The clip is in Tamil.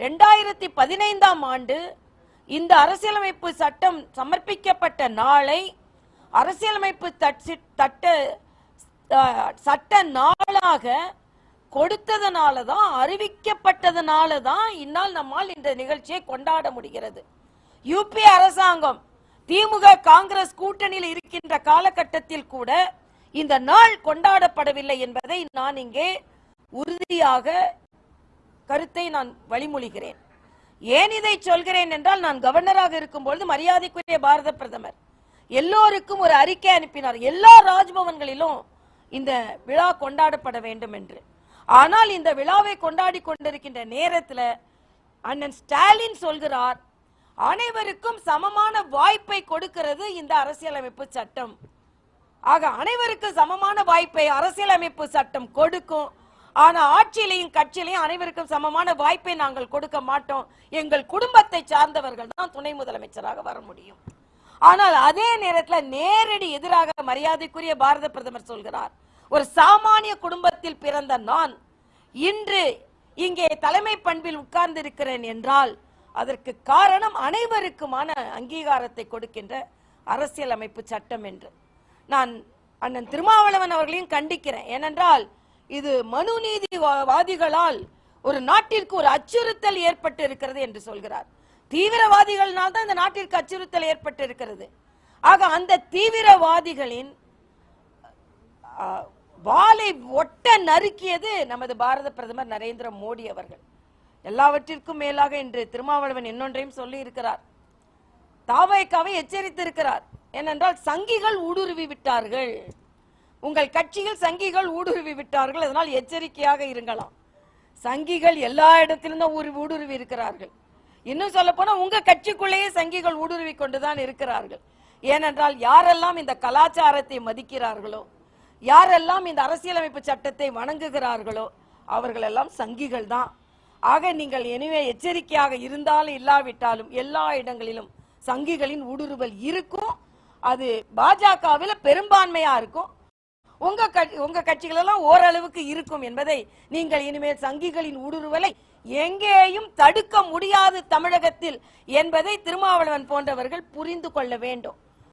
ரெண்டாயிரத்தி பதினைந்தாம் ஆண்டு இந்த அரசியலமைப்பு சட்டம் சமர்ப்பிக்கப்பட்ட நாளை அரசியலமைப்பு தட்- தட்ட சட்ட நாளாக கொடுத்ததனால தான் அறிவிக்கப்பட்டதனால தான் இன்னால் நம்மால் இந்த நிகழ்ச்சியை கொண்டாட முடிகிறது. யூபி அரசாங்கம் திமுக காங்கிரஸ் கூட்டணியில் இருக்கின்ற காலகட்டத்தில் கூட இந்த நாள் கொண்டாடப்படவில்லை என்பதை நான் இங்கே உறுதியாக கருத்தை நான் வழிமொழிகிறேன். ஏன் இதை சொல்கிறேன் என்றால் நான் கவர்னராக இருக்கும்பொழுது மரியாதைக்குரிய பாரத பிரதமர் எல்லோருக்கும் ஒரு அறிக்கை அனுப்பினார். எல்லா ராஜ்பவன்களிலும் இந்த விழா கொண்டாடப்பட வேண்டும் என்று. ஆனால் இந்த விழாவை கொண்டாடி கொண்டிருக்கின்ற நேரத்தில் அண்ணன் ஸ்டாலின் சொல்கிறார் அனைவருக்கும் சமமான வாய்ப்பை கொடுக்கிறது இந்த அரசியலமைப்பு சட்டம். ஆக அனைவருக்கும் சமமான வாய்ப்பை அரசியலமைப்பு சட்டம் கொடுக்கும். ஆனா ஆட்சியிலையும் கட்சியிலையும் அனைவருக்கும் சமமான வாய்ப்பை நாங்கள் கொடுக்க மாட்டோம். எங்கள் குடும்பத்தை சார்ந்தவர்கள் தான் துணை முதலமைச்சராக வர முடியும். ஆனால் அதே நேரத்தில் நேரடி எதிராக மரியாதைக்குரிய பாரத பிரதமர் சொல்கிறார். ஒரு சாமானிய குடும்பத்தில் பிறந்த நான் இன்று இங்கே தலைமை பண்பில் உட்கார்ந்து இருக்கிறேன் என்றால் அதற்கு காரணம் அனைவருக்குமான அங்கீகாரத்தை கொடுக்கின்ற அரசியலமைப்பு சட்டம் என்று. நான் அண்ணன் திருமாவளவன் அவர்களையும் கண்டிக்கிறேன். ஏனென்றால் இது மனு நீதி வா- வாதிகளால் ஒரு நாட்டிற்கு ஒரு அச்சுறுத்தல் ஏற்பட்டு இருக்கிறது என்று சொல்கிறார். தீவிரவாதிகள்னால் தான் இந்த நாட்டிற்கு அச்சுறுத்தல் ஏற்பட்டு இருக்கிறது ஆக அந்த தீவிரவாதிகளின் வாளை ஒட்ட நறுக்கியது நமது பாரத பிரதமர் நரேந்திர மோடி அவர்கள். எல்லாவற்றிற்கும் மேலாக இன்று திருமாவளவன் இன்னொன்றையும் சொல்லி இருக்கிறார் தாவைக்காவை எச்சரித்திருக்கிறார். ஏனென்றால் சங்கிகள் ஊடுருவி விட்டார்கள். உங்கள் கட்சியில் சங்கிகள் ஊடுருவி விட்டார்கள் அதனால் எச்சரிக்கையாக இருங்களாம் சங்கிகள் எல்லா இடத்திலும் தான் ஊடுருவி இருக்கிறார்கள். இன்னும் சொல்ல போனா உங்க கட்சிக்குள்ளேயே சங்கிகள் ஊடுருவி கொண்டுதான் இருக்கிறார்கள். ஏனென்றால் யாரெல்லாம் இந்த கலாச்சாரத்தை மதிக்கிறார்களோ யாரெல்லாம் இந்த அரசியலமைப்பு சட்டத்தை வணங்குகிறார்களோ அவர்கள் எல்லாம் சங்கிகள் தான். ஆக நீங்கள் எனவே எச்சரிக்கையாக இருந்தாலும் இல்லாவிட்டாலும் எல்லா இடங்களிலும் சங்கிகளின் ஊடுருவல் இருக்கும். அது பாஜகவில் பெரும்பான்மையா இருக்கும். உங்க உங்க கட்சிகள் எல்லாம் ஓரளவுக்கு இருக்கும் என்பதை நீங்கள் இனிமேல் சங்கிகளின் ஊடுருவலை எங்கேயும் தடுக்க முடியாது தமிழகத்தில் என்பதை திருமாவளவன் போன்றவர்கள் புரிந்து கொள்ள வேண்டும்.